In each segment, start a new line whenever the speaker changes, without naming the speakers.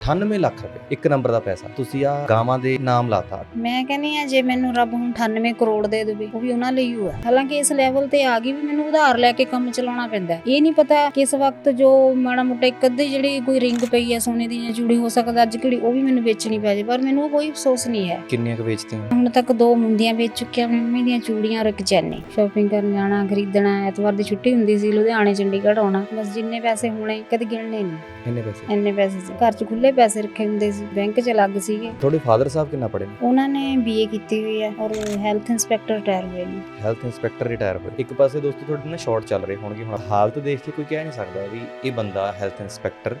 98 ਲੱਖ ਰੁਪਏ ਇੱਕ ਨੰਬਰ ਦਾ ਪੈਸਾ। ਤੁਸੀਂ ਆ ਗਾਵਾਂ ਦੇ ਨਾਮ ਲਾਤਾ।
ਮੈਂ ਕਹਿੰਦੀ ਆ ਜੇ ਮੈਨੂੰ ਰੱਬ ਹੁਣ 98 ਕਰੋੜ ਦੇ ਦੇਵੇ ਉਹ ਵੀ ਉਹਨਾਂ ਲਈ ਹੋਇਆ। ਹਾਲਾਂਕਿ ਇਸ ਲੈਵਲ ਤੇ ਆ ਗਈ ਵੀ ਮੈਨੂੰ ਉਧਾਰ ਲੈ ਕੇ ਕੰਮ ਚਲਾਉਣਾ ਪੈਂਦਾ ਹੈ। ਇਹ ਨਹੀਂ ਪਤਾ ਕਿਸ ਵਕਤ ਜੋ ਮਾੜਾ ਮੋਟਾ ਇੱਕ ਅੱਧੀ ਜਿਹੜੀ ਕੋਈ ਰਿੰਗ ਪਈ ਹੈ ਸੋਨੇ ਦੀ ਜਾਂ ਚੂੜੀ ਹੋ ਸਕਦਾ ਅੱਜ ਕਿਹੜੀ ਉਹ ਵੀ ਮੈਨੂੰ ਵੇਚਣੀ ਪੈ ਜੇ ਪਰ ਮੈਨੂੰ ਕੋਈ ਅਫਸੋਸ ਨਹੀਂ ਹੈ।
ਕਿੰਨੀਆਂ ਕੁ ਵੇਚਤੀਆਂ?
ਹੁਣ ਤੱਕ ਦੋ ਮੁੰਦੀਆਂ ਵੇਚ ਚੁੱਕਿਆ ਮੰਮੀ ਦੀਆਂ ਚੂੜੀਆਂ ਇੱਕ ਚੈਨੀ ਸ਼ਾਪਿੰਗ ਕਰਨ ਜਾਣਾ ਖਰੀਦਣਾ ਐਤਵਾਰ ਦੀ ਛੁੱਟੀ ਹੁੰਦੀ ਸੀ ਲੁਧਿਆਣੇ ਚੰਡੀਗੜ੍ਹ ਆਉਣਾ। ਬਸ ਜਿੰਨੇ ਪੈਸੇ ਹੋਣੇ ਕਦੇ ਗਿਣਨੇ ਨਹੀਂ।
ਕਿੰਨੇ ਪੈਸੇ?
ਇੰਨੇ ਪੈਸੇ ਘਰ 'ਚ ਖੁੱਲੇ ਪੈਸੇ ਰੱਖੇ ਹੁੰਦੇ ਸੀ? ਬੈਂਕ 'ਚ ਅਲੱਗ ਸੀਗੇ।
ਤੁਹਾਡੇ ਫਾਦਰ ਸਾਹਿਬ ਕਿੰਨਾ ਪੜ੍ਹੇ ਨੇ?
ਉਹਨਾਂ ਨੇ ਬੀਏ ਕੀਤੀ ਹੋਈ ਹੈ ਔਰ ਹੈਲਥ ਇੰਸਪੈਕਟਰ ਰਿਟਾਇਰ ਹੋਏ ਨੇ।
ਹੈਲਥ ਇੰਸਪੈਕਟਰ ਰਿਟਾਇਰ ਹੋਏ। ਇੱਕ ਪਾਸੇ ਦੋਸਤੋ ਤੁਹਾਡੇ ਨਾ ਸ਼ਾਰਟ ਚੱਲ ਰਹੇ ਹੋਣਗੇ। ਹੁਣ ਹਾਲਤ ਦੇਖ ਕੇ ਕੋਈ ਕਹਿ ਨਹੀਂ ਸਕਦਾ ਵੀ ਇਹ ਬੰਦਾ ਹੈਲਥ ਇੰਸਪੈਕਟਰ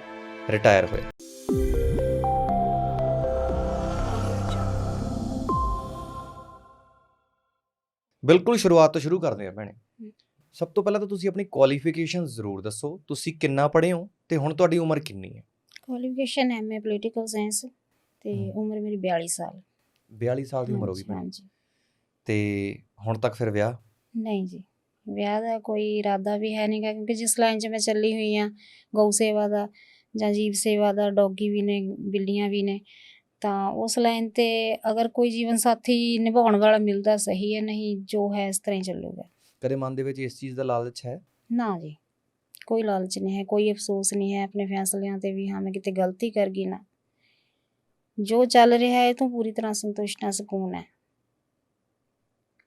ਰਿਟਾਇਰ ਹੋਇਆ। ਬਿਲਕੁਲ ਸ਼ੁਰੂਆਤ ਤੋਂ ਸ਼ੁਰੂ ਕਰਦੇ ਆ ਭੈਣੇ। ਸਭ ਤੋਂ ਪਹਿਲਾਂ ਤਾਂ ਤੁਸੀਂ ਆਪਣੀ ਕੁਆਲੀਫਿਕੇਸ਼ਨ ਜ਼ਰੂਰ ਦੱਸੋ। ਤੁਸੀਂ ਕਿੰਨਾ ਪੜ੍ਹੇ ਹੋ ਤੇ ਹੁਣ ਤੁਹਾਡੀ ਉਮਰ ਕਿੰਨੀ ਹੈ?
ਕੁਆਲੀਫਿਕੇਸ਼ਨ ਐਮਏ ਪੋਲੀਟੀਕਲ ਸਾਇੰਸ ਤੇ। ਉਮਰ ਮੇਰੀ 42 ਸਾਲ।
42 ਸਾਲ ਦੀ ਉਮਰ ਹੋ ਗਈ ਭੈਣੇ।
ਹਾਂਜੀ।
ਤੇ ਹੁਣ ਤੱਕ ਫਿਰ ਵਿਆਹ?
ਨਹੀਂ ਜੀ ਵਿਆਹ ਦਾ ਕੋਈ ਇਰਾਦਾ ਵੀ ਹੈ ਨਹੀਂਗਾ ਕਿਉਂਕਿ ਜਿਸ ਲਾਈਨ 'ਚ ਮੈਂ ਚੱਲੀ ਹੋਈ ਆ ਗਊ ਸੇਵਾ ਦਾ ਜਾਂ ਜੀਵ ਸੇਵਾ ਦਾ ਡੌਗੀ ਵੀ ਨੇ ਬਿੱਲੀਆਂ ਵੀ ਨੇ ਤਾਂ ਉਸ ਲਾਈਨ ਤੇ ਅਗਰ ਕੋਈ ਜੀਵਨ ਸਾਥੀ ਨਿਭਾਉਣ ਵਾਲਾ ਮਿਲਦਾ ਸਹੀ ਹੈ ਨਹੀਂ ਜੋ ਹੈ ਇਸ ਤਰ੍ਹਾਂ ਹੀ ਚੱਲੂਗਾ।
ਕਦੇ ਮਨ ਦੇ ਵਿੱਚ ਇਸ ਚੀਜ਼ ਦਾ ਲਾਲਚ ਹੈ?
ਨਾ ਜੀ। ਕੋਈ ਲਾਲਚ ਨਹੀਂ ਹੈ ਕੋਈ ਅਫਸੋਸ ਨਹੀਂ ਹੈ ਆਪਣੇ ਫੈਸਲਿਆਂ ਤੇ ਵੀ ਹਾਂ ਮੈਂ ਕਿਤੇ ਗਲਤੀ ਕਰ ਗਈ ਨਾ। ਜੋ ਚੱਲ ਰਿਹਾ ਹੈ ਤੋਂ ਪੂਰੀ ਤਰ੍ਹਾਂ ਸੰਤੁਸ਼ਟ ਹਾਂ ਸਕੂਨ ਹੈ।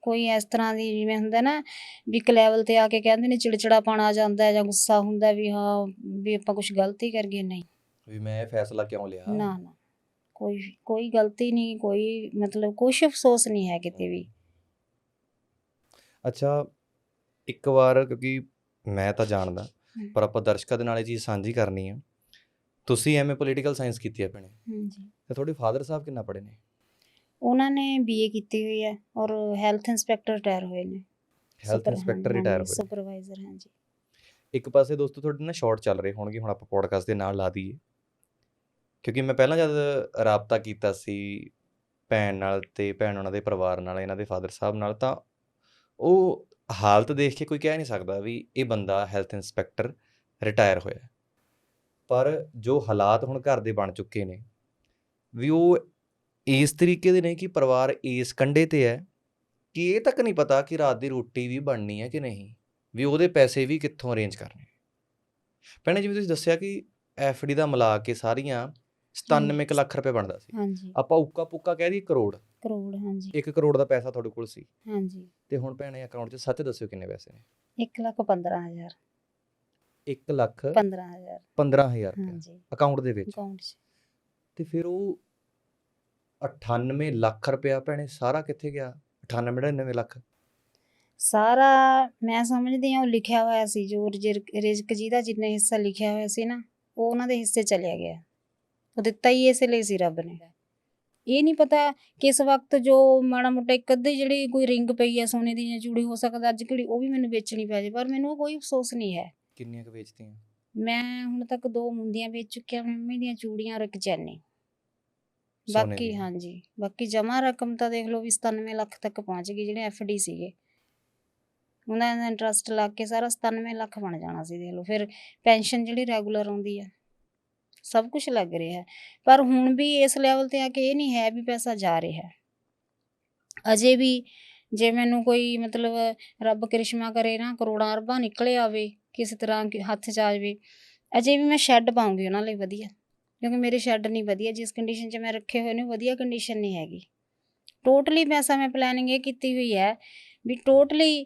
ਕੋਈ ਇਸ ਤਰ੍ਹਾਂ ਦੀ ਜਿਵੇਂ ਹੁੰਦਾ ਨਾ ਵੀ ਇੱਕ ਲੈਵਲ ਤੇ ਆ ਕੇ ਕਹਿੰਦੇ ਨੇ ਚਿੜਚਿੜਾਪਣ ਆ ਜਾਂਦਾ ਹੈ ਜਾਂ ਗੁੱਸਾ ਹੁੰਦਾ ਵੀ ਹਾਂ ਵੀ ਆਪਾਂ ਕੁਝ ਗਲਤੀ ਕਰ ਗਏ ਨਹੀਂ।
ਵੀ ਮੈਂ ਇਹ ਫੈਸਲਾ ਕਿਉਂ ਲਿਆ?
ਨਾ ਨਾ। ਕੋਈ ਕੋਈ ਗਲਤੀ ਨਹੀਂ ਕੋਈ ਮਤਲਬ ਕੁਝ ਅਫਸੋਸ ਨਹੀਂ ਹੈ ਕਿਤੇ ਵੀ।
ਅੱਛਾ ਇੱਕ ਵਾਰ ਕਿਉਂਕਿ ਮੈਂ ਤਾਂ ਜਾਣਦਾ। ਪਰ ਆਪਾਂ ਦਰਸ਼ਕਾਂ ਦੇ ਨਾਲ ਇਹ ਚੀਜ਼ ਸਾਂਝੀ ਕਰਨੀ ਆ। ਤੁਸੀਂ ਐਮਏ ਪੋਲੀਟੀਕਲ ਸਾਇੰਸ ਕੀਤੀ ਹੈ ਭੈਣੇ।
ਹਾਂਜੀ।
ਤੇ ਤੁਹਾਡੇ ਫਾਦਰ ਸਾਹਿਬ ਕਿੰਨਾ ਪੜ੍ਹੇ ਨੇ?
ਉਹਨਾਂ ਨੇ ਬੀਏ ਕੀਤੀ ਹੋਈ ਹੈ ਔਰ ਹੈਲਥ ਇੰਸਪੈਕਟਰ ਰਿਟਾਇਰ ਹੋਏ ਨੇ।
ਹੈਲਥ ਇੰਸਪੈਕਟਰ ਰਿਟਾਇਰ ਹੋਏ
ਸੁਪਰਵਾਈਜ਼ਰ ਹਾਂਜੀ।
ਇੱਕ ਪਾਸੇ ਦੋਸਤੋ ਤੁਹਾਡੇ ਨਾਲ ਸ਼ਾਰਟ ਚੱਲ ਰਹੇ ਹੋਣਗੇ ਹੁਣ ਆਪਾਂ ਪੋਡਕਾਸਟ ਦੇ ਨਾਲ ਲਾ ਦਈਏ। ਕਿਉਂਕਿ ਮੈਂ ਪਹਿਲਾਂ ਜਦ ਰਾਬਤਾ ਕੀਤਾ ਸੀ ਭੈਣ ਨਾਲ ਤੇ ਭੈਣ ਉਹਨਾਂ ਦੇ ਪਰਿਵਾਰ ਨਾਲ ਇਹਨਾਂ ਦੇ ਫਾਦਰ ਸਾਹਿਬ ਨਾਲ ਤਾਂ ਉਹ ਹਾਲਤ ਦੇਖ ਕੇ ਕੋਈ ਕਹਿ ਨਹੀਂ ਸਕਦਾ ਵੀ ਇਹ ਬੰਦਾ ਹੈਲਥ ਇੰਸਪੈਕਟਰ ਰਿਟਾਇਰ ਹੋਇਆ ਪਰ ਜੋ ਹਾਲਾਤ ਹੁਣ ਘਰ ਦੇ ਬਣ ਚੁੱਕੇ ਨੇ ਵੀ ਉਹ ਇਸ ਤਰੀਕੇ ਦੇ ਨੇ ਕਿ ਪਰਿਵਾਰ ਇਸ ਕੰਡੇ ਤੇ ਹੈ ਕਿ ਇਹ ਤੱਕ ਨਹੀਂ ਪਤਾ ਕਿ ਰਾਤ ਦੀ ਰੋਟੀ ਵੀ ਬਣਨੀ ਹੈ ਕਿ ਨਹੀਂ ਵੀ ਉਹਦੇ ਪੈਸੇ ਵੀ ਕਿੱਥੋਂ ਅਰੇਂਜ ਕਰਨੇ। ਭੈਣੇ ਜਿਵੇਂ ਤੁਸੀਂ ਦੱਸਿਆ ਕਿ ਐਫਡੀ ਦਾ ਮਿਲਾ ਕੇ ਸਾਰੀਆਂ 97 ਕੁ ਲੱਖ ਰੁਪਏ ਬਣਦਾ ਸੀ। ਆਪਾਂ ਉੱਕਾ ਪੁੱਕਾ ਕਹਿ ਦਈਏ ਕਰੋੜ।
ਕਰੋੜ ਹਾਂਜੀ।
1 ਕਰੋੜ ਦਾ ਪੈਸਾ ਤੁਹਾਡੇ ਕੋਲ ਸੀ?
ਹਾਂਜੀ।
ਤੇ ਹੁਣ ਭੈਣੇ ਅਕਾਊਂਟ 'ਚ ਸੱਚ ਦੱਸਿਓ ਕਿੰਨੇ ਪੈਸੇ ਨੇ?
1 ਲੱਖ 15000
1 ਲੱਖ
15000
15000 ਰੁਪਏ
ਹਾਂਜੀ।
ਅਕਾਊਂਟ ਦੇ ਵਿੱਚ?
ਅਕਾਊਂਟ 'ਚ।
ਤੇ ਫਿਰ ਉਹ 98 ਲੱਖ ਰੁਪਇਆ ਭੈਣੇ ਸਾਰਾ ਕਿੱਥੇ ਗਿਆ? 98 99 ਲੱਖ?
ਸਾਰਾ ਮੈਂ ਸਮਝਦੀ ਹਾਂ ਉਹ ਲਿਖਿਆ ਹੋਇਆ ਸੀ ਜੋ ਰਿਜ਼ਕ ਜਿਹਦਾ ਜਿੰਨੇ ਹਿੱਸਾ ਲਿਖਿਆ ਹੋਇਆ ਸੀ ਨਾ ਉਹ ਉਹਨਾਂ ਦੇ ਹਿੱਸੇ ਚਲਿਆ ਗਿਆ। ਉਹ ਦਿੱਤਾ ਹੀ ਇਸੇ ਲਈ ਸੀ ਰੱਬ ਨੇ। ਇਹ ਨਹੀਂ ਪਤਾ ਕਿਸ ਵਕਤ ਜੋ ਮਾੜਾ ਮੋਟਾ ਇੱਕ ਅੱਧੀ ਜਿਹੜੀ ਕੋਈ ਰਿੰਗ ਪਈ ਹੈ ਸੋਨੇ ਦੀ ਜਾਂ ਚੂੜੀ ਹੋ ਸਕਦਾ ਅੱਜ ਕਿਹੜੀ ਉਹ ਵੀ ਮੈਨੂੰ ਵੇਚਣੀ ਪੈ ਜੇ ਪਰ ਮੈਨੂੰ ਕੋਈ ਅਫਸੋਸ ਨਹੀਂ ਹੈ।
ਕਿੰਨੀਆਂ ਕੁ ਵੇਚਤੀਆਂ?
ਮੈਂ ਹੁਣ ਤੱਕ ਦੋ ਮੁੰਦੀਆਂ ਵੇਚ ਚੁੱਕਿਆ ਮੰਮੀ ਦੀਆਂ ਚੂੜੀਆਂ ਚੈਨੀ
ਸੋਨੇ
ਬਾਕੀ। ਹਾਂਜੀ ਬਾਕੀ ਜਮਾ ਰਕਮ ਤਾਂ ਦੇਖ ਲਓ ਵੀ 97 ਲੱਖ ਤੱਕ ਪਹੁੰਚ ਗਈ ਜਿਹੜੇ ਡੀ ਸੀਗੇ। ਉਹਨਾਂ ਦਾ ਇੰਟਰਸਟ ਲੱਗ ਕੇ ਸਾਰਾ 97 ਲੱਖ ਬਣ ਜਾਣਾ ਸੀ ਦੇਖ ਲਓ ਫਿਰ ਪੈਨਸ਼ਨ ਜਿਹੜੀ ਰੈਗੂਲਰ ਆਉਂਦੀ ਆ। ਸਭ ਕੁਝ ਲੱਗ ਰਿਹਾ ਹੈ। ਪਰ ਹੁਣ ਵੀ ਇਸ ਲੈਵਲ ਤੇ ਆ ਕੇ ਇਹ ਨਹੀਂ ਹੈ ਵੀ ਪੈਸਾ ਜਾ ਰਿਹਾ ਅਜੇ ਵੀ ਜੇ ਮੈਨੂੰ ਕੋਈ ਮਤਲਬ ਰੱਬ ਕਰਿਸ਼ਮਾ ਕਰੇ ਨਾ, ਕਰੋੜਾਂ ਅਰਬਾਂ ਨਿਕਲੇ ਆਵੇ, ਕਿਸੇ ਤਰ੍ਹਾਂ ਹੱਥ 'ਚ ਆ ਜਾਵੇ, ਅਜੇ ਵੀ ਮੈਂ ਸ਼ੈੱਡ ਪਾਉਂਗੀ ਉਹਨਾਂ ਲਈ ਵਧੀਆ। ਕਿਉਂਕਿ ਮੇਰੇ ਸ਼ੈੱਡ ਨਹੀਂ ਵਧੀਆ, ਜਿਸ ਕੰਡੀਸ਼ਨ 'ਚ ਮੈਂ ਰੱਖੇ ਹੋਏ ਨੇ, ਉਹ ਵਧੀਆ ਕੰਡੀਸ਼ਨ ਨਹੀਂ ਹੈਗੀ। ਟੋਟਲੀ ਪੈਸਾ ਮੈਂ ਪਲੈਨਿੰਗ ਇਹ ਕੀਤੀ ਹੋਈ ਹੈ ਵੀ ਟੋਟਲੀ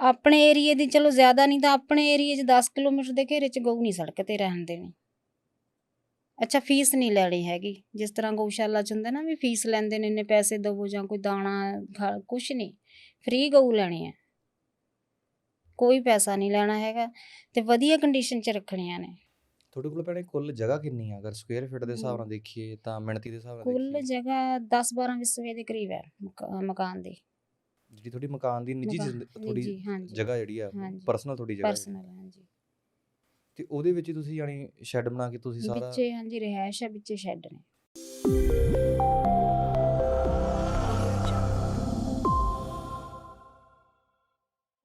ਆਪਣੇ ਏਰੀਏ ਦੀ, ਚਲੋ ਜ਼ਿਆਦਾ ਨਹੀਂ ਤਾਂ ਆਪਣੇ ਏਰੀਏ 'ਚ 10 ਕਿਲੋਮੀਟਰ ਦੇ ਘੇਰੇ ਚ ਗਊ ਨਹੀਂ ਸੜਕ ਤੇ ਰਹਿਣ ਦੇਣੀ। ਅੱਛਾ ਫੀਸ ਨਹੀਂ ਲੈਣੀ ਹੈਗੀ। ਜਿਸ ਤਰ੍ਹਾਂ ਗਊਸ਼ਾਲਾ ਚ ਹੁੰਦਾ ਨਾ ਵੀ ਫੀਸ ਲੈਂਦੇ ਨੇ ਇੰਨੇ ਪੈਸੇ ਦਵੋ ਜਾਂ ਕੋਈ ਦਾਣਾ ਕੁਛ ਨਹੀਂ। ਫ੍ਰੀ ਗਊ ਲੈਣੀ ਹੈ। ਕੋਈ ਪੈਸਾ ਨਹੀਂ ਲੈਣਾ ਹੈਗਾ ਤੇ ਵਧੀਆ ਕੰਡੀਸ਼ਨ 'ਚ ਰੱਖਣੀਆਂ ਨੇ।
ਤੁਹਾਡੇ ਕੋਲ ਭੈਣੇ ਕੁੱਲ ਜਗ੍ਹਾ ਕਿੰਨੀ ਆ? ਅਗਰ ਸਕੁਅਰ ਫੀਟ ਦੇ ਹਿਸਾਬ ਨਾਲ ਦੇਖੀਏ ਤਾਂ ਮਿਣਤੀ ਦੇ ਹਿਸਾਬ ਨਾਲ
ਕੁੱਲ ਜਗ੍ਹਾ 10 12 ਵਿਸਵੇ ਦੇ ਕਰੀਬ ਹੈ ਮਕਾ- ਮਕਾਨ ਦੀ।
ਜਿਹੜੀ ਤੁਹਾਡੀ ਮਕਾਨ ਦੀ ਨਿੱਜੀ ਤੁਹਾਡੀ ਜਗ੍ਹਾ ਜਿਹੜੀ ਆ। ਪਰਸਨਲ ਤੁਹਾਡੀ ਜਗ੍ਹਾ।
ਪਰਸਨਲ ਹਾਂਜੀ।
ਤੇ ਉਹਦੇ ਵਿੱਚ ਤੁਸੀਂ ਯਾਨੀ ਸ਼ੈੱਡ ਬਣਾ ਕੇ ਤੁਸੀਂ ਸਾਰਾ
ਵਿੱਚੇ ਹਾਂਜੀ, ਰਿਹਾਇਸ਼ ਹੈ, ਵਿੱਚੇ ਸ਼ੈੱਡ ਨੇ।